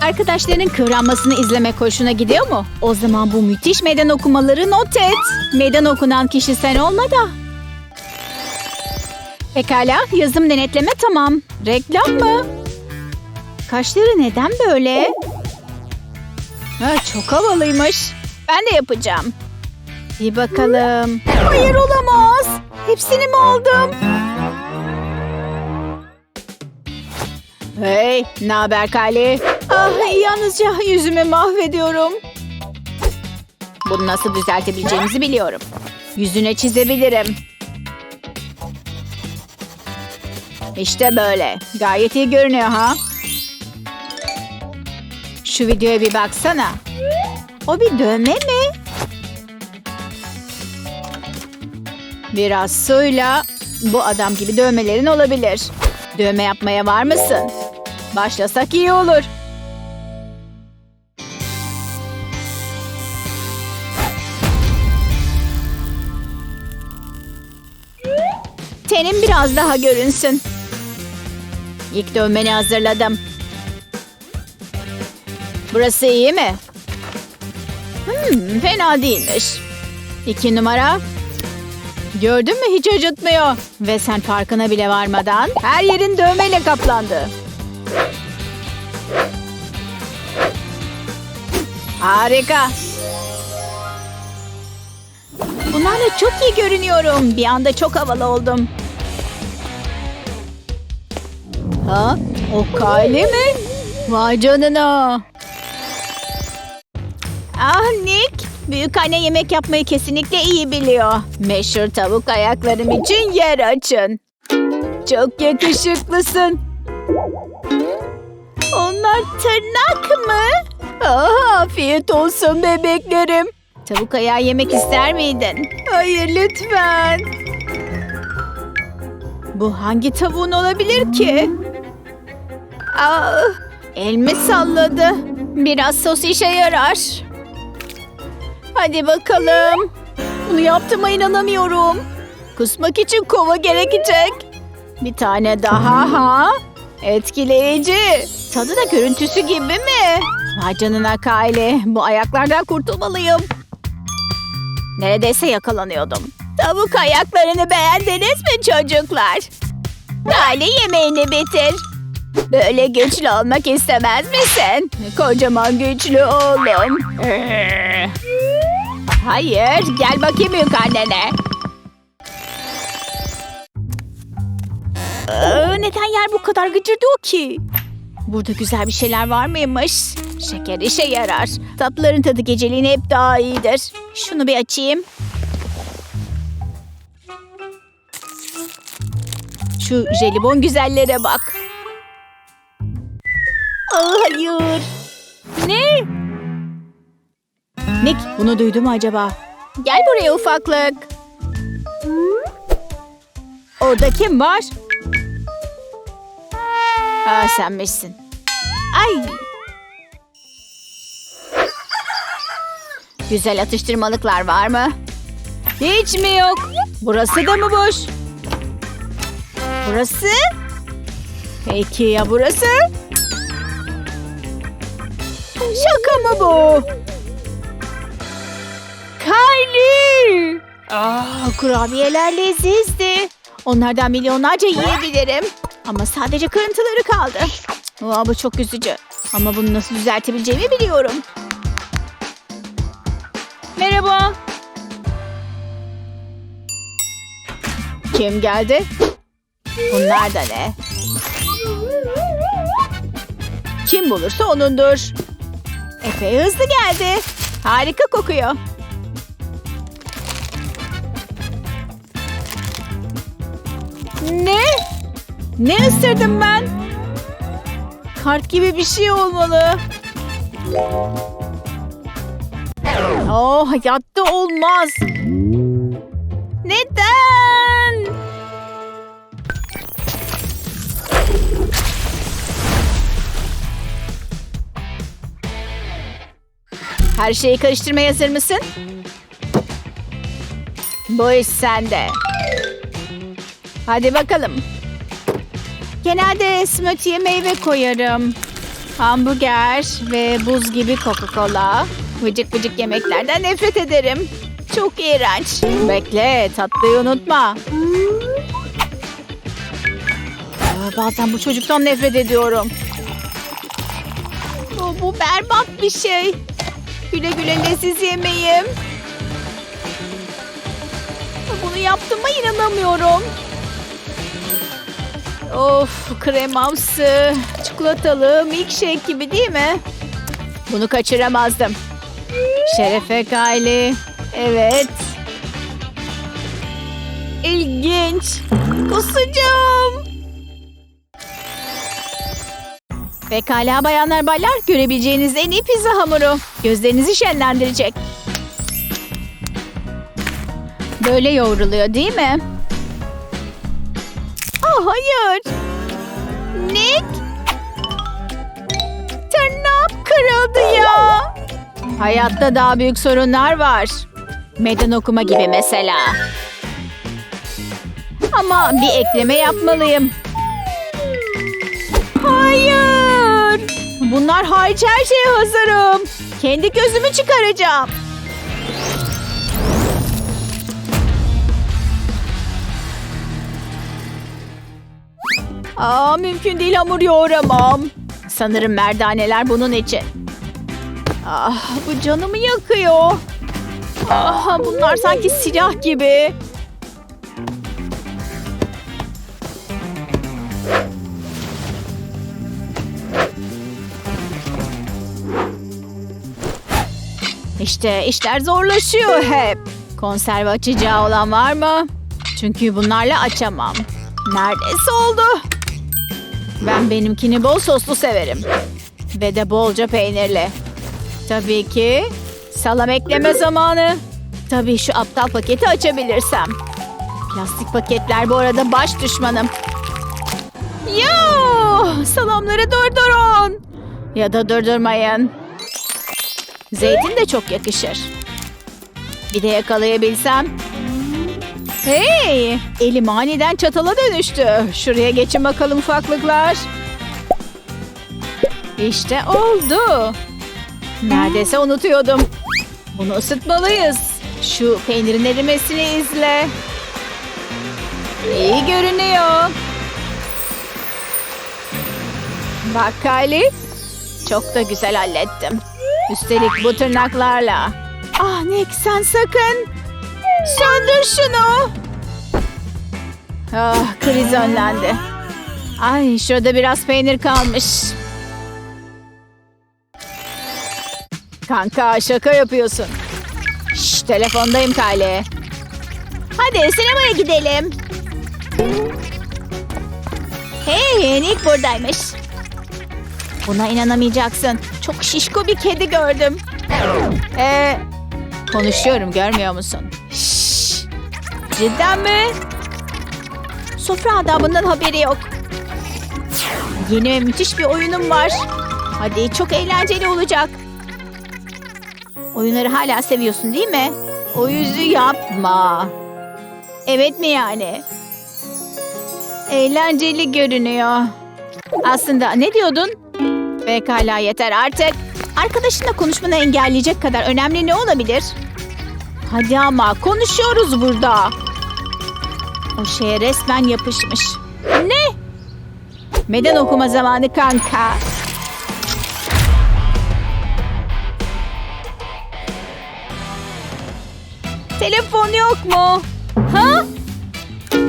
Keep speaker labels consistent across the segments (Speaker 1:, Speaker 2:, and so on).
Speaker 1: Arkadaşlarının kıvranmasını izlemek hoşuna gidiyor mu? O zaman bu müthiş meydan okumaları not et. Meydan okunan kişi sen olma da. Pekala, yazım denetleme tamam. Reklam mı? Kaşları neden böyle? Ha, çok havalıymış. Ben de yapacağım. Bir bakalım. Hayır olamaz. Hepsini mi aldım? Hey, ne haber Kali? Ah, yalnızca yüzümü mahvediyorum. Bunu nasıl düzeltebileceğimizi biliyorum. Yüzüne çizebilirim. İşte böyle. Gayet iyi görünüyor ha? Şu videoya bir baksana. O bir dövme mi? Biraz suyla bu adam gibi dövmelerin olabilir. Dövme yapmaya var mısın? Başlasak iyi olur. Tenin biraz daha görünsün. İlk dövmeni hazırladım. Burası iyi mi? Hmm, fena değilmiş. İki numara. Gördün mü hiç acıtmıyor. Ve sen farkına bile varmadan her yerin dövmeyle kaplandı. Harika. Bunlarla çok iyi görünüyorum. Bir anda çok havalı oldum. Ha? O Kylie mi? Vay canına. Ah Nick, büyük anne yemek yapmayı kesinlikle iyi biliyor. Meşhur tavuk ayaklarım için yer açın. Çok yakışıklısın. Onlar tırnak mı? Ah, afiyet olsun bebeklerim. Tavuk ayağı yemek ister miydin? Hayır lütfen. Bu hangi tavuğun olabilir ki? Ah, elimi salladı. Biraz sos işe yarar. Hadi bakalım. Bunu yaptığıma inanamıyorum. Kusmak için kova gerekecek. Bir tane daha ha? Etkileyici. Tadı da görüntüsü gibi mi? Vay canına Kylie. Bu ayaklardan kurtulmalıyım. Neredeyse yakalanıyordum. Tavuk ayaklarını beğendiniz mi çocuklar? Kylie yemeğini bitir. Böyle güçlü olmak istemez misin? Kocaman güçlü oğlum. Hayır, gel bakayım büyük. Ee, neden yer bu kadar gıcırdı o ki? Burada güzel bir şeyler var mıymış? Şeker işe yarar. Tatlıların tadı geceliğine hep daha iyidir. Şunu bir açayım. Şu jelibon güzellere bak. Aa, hayır. Ne? Nick bunu duydu mu acaba? Gel buraya ufaklık. Orada kim var? Aa senmişsin. Ay. Güzel atıştırmalıklar var mı? Hiç mi yok? Burası da mı boş? Burası? Peki ya burası? Şaka mı bu? Kylie! Aa, kurabiyeler lezizdi. Onlardan milyonlarca yiyebilirim. Ama sadece kırıntıları kaldı. Aa, bu çok üzücü. Ama bunu nasıl düzeltebileceğimi biliyorum. Merhaba. Kim geldi? Bunlar da ne? Kim bulursa onundur. Epey hızlı geldi. Harika kokuyor. Ne? Ne ısırdım ben? Kart gibi bir şey olmalı. Oh hayatta olmaz. Neden? Her şeyi karıştırmaya hazır mısın? Bu iş sende. Hadi bakalım. Genelde smoothie'ye meyve koyarım. Hamburger ve buz gibi Coca-Cola. Vıcık vıcık yemeklerden nefret ederim. Çok iğrenç. Bekle tatlıyı unutma. Aa, Bazen bu çocuktan nefret ediyorum. Bu, bu berbat bir şey. Güle güle leziz yemeğim. Bunu yaptığıma inanamıyorum. Of kremamsı, çikolatalı, milkshake gibi değil mi? Bunu kaçıramazdım. Şerefe Kayli. Evet. İlginç. Kusacağım. Pekala bayanlar baylar görebileceğiniz en iyi pizza hamuru. Gözlerinizi şenlendirecek. Böyle yoğruluyor değil mi? Aa, hayır. Nick. Tırnağım kırıldı ya. Hayatta daha büyük sorunlar var. Meydan okuma gibi mesela. Ama bir ekleme yapmalıyım. Hayır. Bunlar hariç her şeye hazırım. Kendi gözümü çıkaracağım. Aa, mümkün değil hamur yoğuramam. Sanırım merdaneler bunun için. Ah, bu canımı yakıyor. Ah, bunlar sanki silah gibi. İşte işler zorlaşıyor hep. Konserve açacağı olan var mı? Çünkü bunlarla açamam. Neredeyse oldu. Ben benimkini bol soslu severim. Ve de bolca peynirli. Tabii ki salam ekleme zamanı. Tabii şu aptal paketi açabilirsem. Plastik paketler bu arada baş düşmanım. Yo, salamları durdurun. Ya da durdurmayın. Zeytin de çok yakışır. Bir de yakalayabilsem. Hey! Elim aniden çatala dönüştü. Şuraya geçin bakalım ufaklıklar. İşte oldu. Neredeyse unutuyordum. Bunu ısıtmalıyız. Şu peynirin erimesini izle. İyi görünüyor. Bak Kylie. Çok da güzel hallettim. Üstelik bu tırnaklarla. Ah Nick sen sakın. Söndür şunu. Ah kriz önlendi. Ay şurada biraz peynir kalmış. Kanka şaka yapıyorsun. Şş, telefondayım Kale. Hadi sinemaya gidelim. Hey Nick buradaymış. Buna inanamayacaksın. Çok şişko bir kedi gördüm. Ee, konuşuyorum görmüyor musun? Şşş. Cidden mi? Sofra adamından haberi yok. Yeni ve müthiş bir oyunum var. Hadi çok eğlenceli olacak. Oyunları hala seviyorsun değil mi? O yüzü yapma. Evet mi yani? Eğlenceli görünüyor. Aslında ne diyordun? Pekala yeter artık. Arkadaşınla konuşmanı engelleyecek kadar önemli ne olabilir? Hadi ama konuşuyoruz burada. O şeye resmen yapışmış. Ne? Meden okuma zamanı kanka. Telefon yok mu? Ha?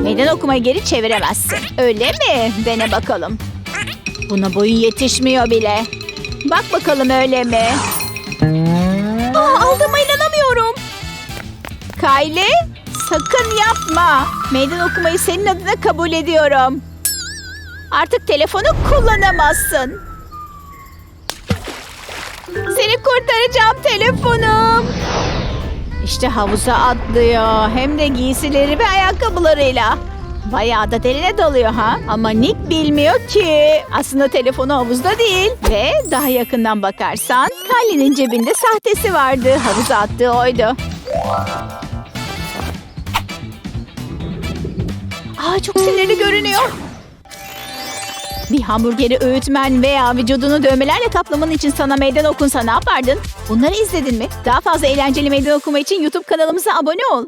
Speaker 1: Meydan okumayı geri çeviremezsin. Öyle mi? Dene bakalım. Buna boyun yetişmiyor bile. Bak bakalım öyle mi? Aa, aldığıma inanamıyorum. Kylie, sakın yapma. Meydan okumayı senin adına kabul ediyorum. Artık telefonu kullanamazsın. Seni kurtaracağım telefonum. İşte havuza atlıyor. Hem de giysileri ve ayakkabılarıyla. Bayağı da derine dalıyor ha. Ama Nick bilmiyor ki. Aslında telefonu havuzda değil. Ve daha yakından bakarsan Kylie'nin cebinde sahtesi vardı. Havuza attığı oydu. Aa çok sinirli görünüyor. Bir hamburgeri öğütmen veya vücudunu dövmelerle kaplaman için sana meydan okunsa ne yapardın? Bunları izledin mi? Daha fazla eğlenceli meydan okuma için YouTube kanalımıza abone ol.